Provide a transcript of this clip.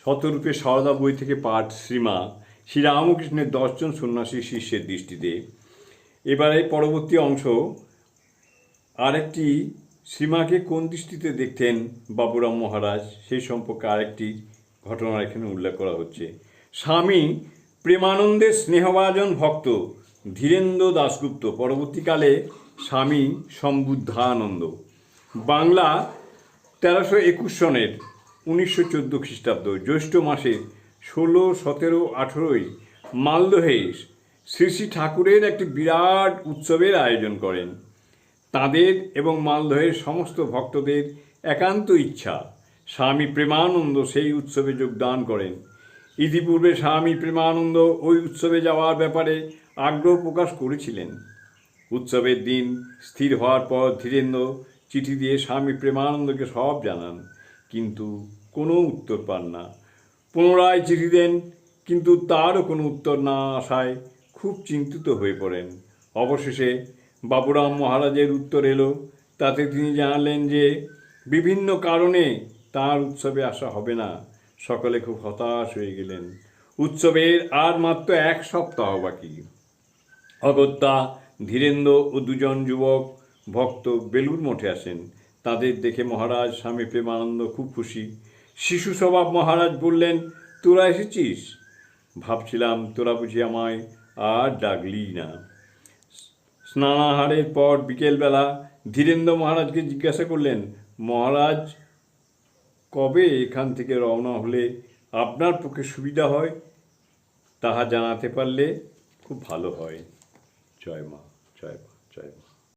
শতরূপে সারদা বই থেকে পাঠ শ্রীমা শ্রীরামকৃষ্ণের দশজন সন্ন্যাসী শিষ্যের দৃষ্টিতে। এবারে পরবর্তী অংশ। আরেকটি শ্রীমাকে কোন দৃষ্টিতে দেখতেন বাবুরাম মহারাজ? সেই সম্পর্কে আরেকটি ঘটনা এখানে উল্লেখ করা হচ্ছে। স্বামী প্রেমানন্দের স্নেহভাজন ভক্ত ধীরেন্দ্র দাশগুপ্ত। পরবর্তীকালে স্বামী সম্বুদ্ধানন্দ। বাংলা তেরোশো একুশ সনের উনিশশো চোদ্দ খ্রিস্টাব্দ, জ্যৈষ্ঠ মাসে ষোলো, সতেরো, আঠেরোই মালদহে শ্রী শ্রী ঠাকুরের একটি বিরাট উৎসবের আয়োজন করেন। তাদের এবং মালদহের সমস্ত ভক্তদের একান্ত ইচ্ছা। স্বামী প্রেমানন্দ সেই উৎসবে যোগদান করেন। ইতিপূর্বে স্বামী প্রেমানন্দ ওই উৎসবে যাওয়ার ব্যাপারে আগ্রহ প্রকাশ করেছিলেন। উৎসবের দিন স্থির হওয়ার পর ধীরেন্দ্র চিঠি দিয়ে স্বামী প্রেমানন্দকে সব জানান। কিন্তু কোনো উত্তর পান না। পুনরায় চিঠি দেন, কিন্তু তারও কোনো উত্তর না আসায় খুব চিন্তিত হয়ে পড়েন। অবশেষে বাবুরাম মহারাজের উত্তর এলো। তাতে তিনি জানালেন যে, বিভিন্ন কারণে তার উৎসবে আসা হবে না। সকলে খুব হতাশ হয়ে গেলেন। উৎসবের আর মাত্র এক সপ্তাহ বাকি। অগত্যা ধীরেন্দ্র ও দুজন যুবক ভক্ত বেলুর মঠে আসেন। তাদের দেখে মহারাজ স্বামী প্রেমানন্দ খুব খুশি। শিশু স্বভাব মহারাজ বললেন, তোরা এসেছিস? ভাবছিলাম তোরা বুঝি আমায় আর ডাকলি না। স্নানাহারের পর বিকেলবেলা ধীরেন্দ্র মহারাজকে জিজ্ঞাসা করলেন, মহারাজ, কবে এখান থেকে রওনা হলে আপনার পক্ষে সুবিধা হয়? তাহা জানাতে পারলে খুব ভালো হয়। জয় মা জয় মা জয় মা।